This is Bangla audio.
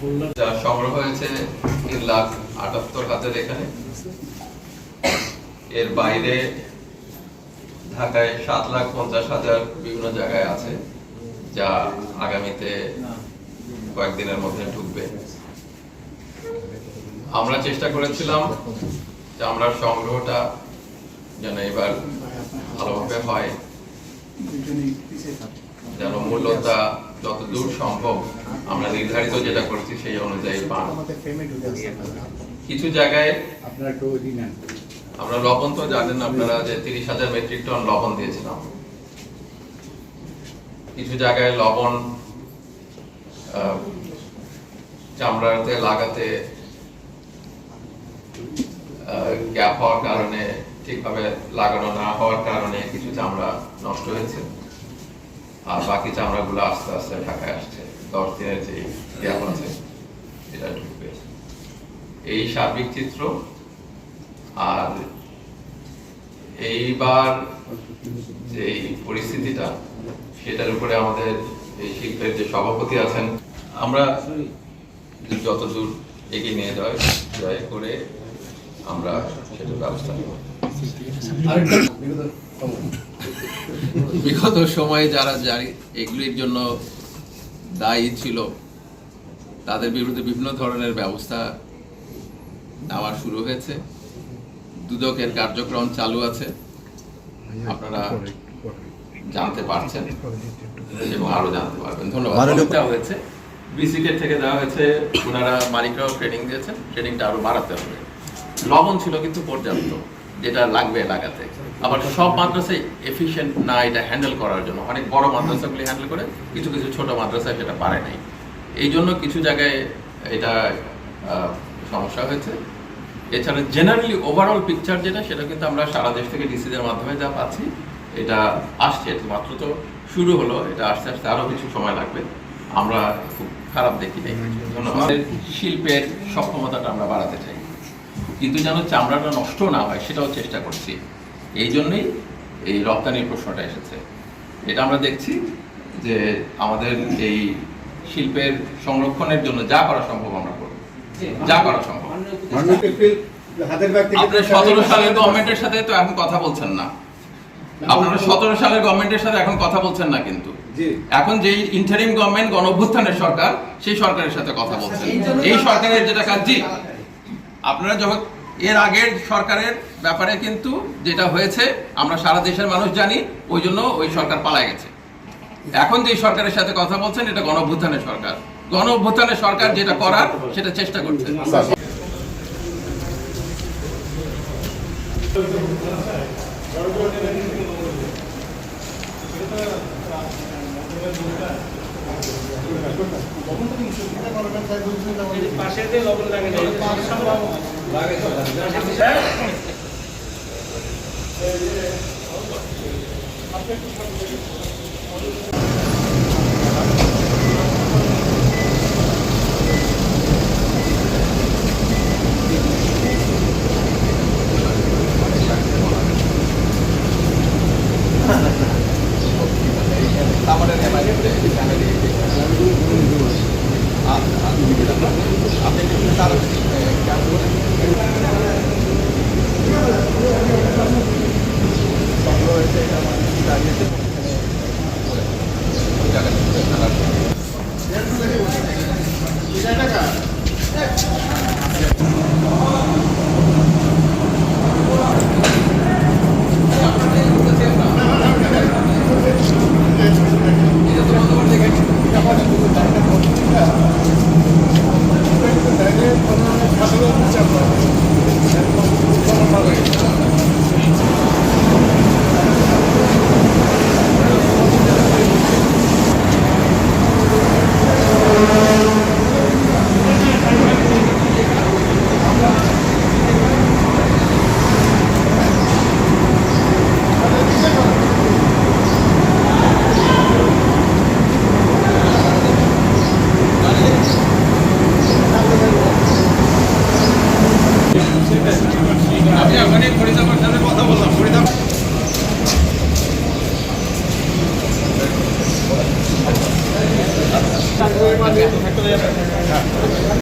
যা সংগ্রহ হয়েছে তিন লাখ আটাত্তর হাজার এখানে। এর বাইরে ঢাকায় সাত লাখ পঞ্চাশ হাজার বিভিন্ন জায়গায় আছে, যা আগামীতে কয়েকদিনের মধ্যে ঢুকবে। আমরা চেষ্টা করেছিলাম যে আমরা সংগ্রহটা যেন এবার ভালোভাবে হয়, যেন মূল্যটা যত দূর সম্ভব আমরা নির্ধারিত যেটা করেছি সেই অনুযায়ী পান। কিছু জায়গায় আমরা লবণ তো জানেন আপনারা যে তিরিশ হাজার মেট্রিক টন লবণ দিয়েছিলাম। কিছু জায়গায় লবণ চামড়াতে লাগাতে গ্যাপ হওয়ার কারণে ঠিকভাবে লাগানো না হওয়ার কারণে কিছু চামড়া নষ্ট হয়েছে। আর বাকি চামড়াগুলো আস্তে আস্তে ঢাকায় আসছে। দশ দিনের যে আছে, এটা ঢুকবে। এই সার্বিক চিত্র, আর এইবার যে পরিস্থিতিটা, সেটার উপরে আমাদের এই শিল্পের যে সভাপতি আছেন, আমরা যতদূর এগিয়ে নিয়ে যাই দয়া করে আমরা সেটার ব্যবস্থা নেব। বিগত সময়ে যারা জারি এগুলির জন্য দায়ী ছিল তাদের বিরুদ্ধে বিভিন্ন ধরনের ব্যবস্থা নেওয়া শুরু হয়েছে। দুদকের কার্যক্রম চালু আছে। আপনারা জানতে পারছেন এবং আরও জানতে পারবেন। ধন্যবাদ। হয়েছে। বিসিকে থেকে দেওয়া হয়েছে ওনারা মালিকরাও ট্রেনিং দিয়েছেন। ট্রেনিংটা আরও বাড়াতে হবে। লবণ ছিল কিন্তু পর্যাপ্ত। যেটা লাগবে লাগাতে। আবার সব মাদ্রাসায় এফিশিয়েন্ট না এটা হ্যান্ডেল করার জন্য। অনেক বড় মাদ্রাসাগুলি হ্যান্ডেল করে কিছু কিছু ছোট মাদ্রাসায় সেটা পারে নাই। এই জন্য কিছু জায়গায় এটা সমস্যা হয়েছে। এছাড়া জেনারেলি ওভারঅল পিকচার যেটা সেটা কিন্তু আমরা সারা দেশ থেকে ডিসিদের মাধ্যমে যা পাচ্ছি এটা আসছে। মাত্র তো শুরু হলো এটা আস্তে আস্তে আরও কিছু সময় লাগবে। আমরা খুব খারাপ দেখি নাই। ধন্যবাদ। আমাদের শিল্পের সক্ষমতাটা আমরা বাড়াতে চাই। কিন্তু যেন চামড়াটা নষ্ট না হয় সেটাও চেষ্টা করছি। এই জন্যই এই রপ্তানির প্রশ্নটা এসেছে। এটা আমরা দেখছি যে আমাদের এই শিল্পের সংরক্ষণের জন্য যা করা সম্ভব আমরা করব। যা করা সম্ভব। আপনার সতেরো সালের গভর্নমেন্টের সাথে তো এখন কথা বলছেন না। আপনারা সতেরো সালের গভর্নমেন্টের সাথে এখন কথা বলছেন না কিন্তু। এখন যেই ইন্টারিম গভর্নমেন্ট গণ অভ্যুত্থানের সরকার সেই সরকারের সাথে কথা বলছেন। এই সরকারের যেটা কাজ জি। আপনারা যখন এর আগের সরকারের ব্যাপারে কিন্তু যেটা হয়েছে, আমরা সারা দেশের মানুষ জানি, ওই জন্য ওই সরকার পালায় গেছে। এখন যে সরকারের সাথে কথা বলছেন, এটা গণ অভ্যুত্থানের সরকার। গণ অভ্যুত্থানের সরকার যেটা করার, সেটা চেষ্টা করছে। পাশে দিয়ে লবণ লাগে না Instagram'a, internete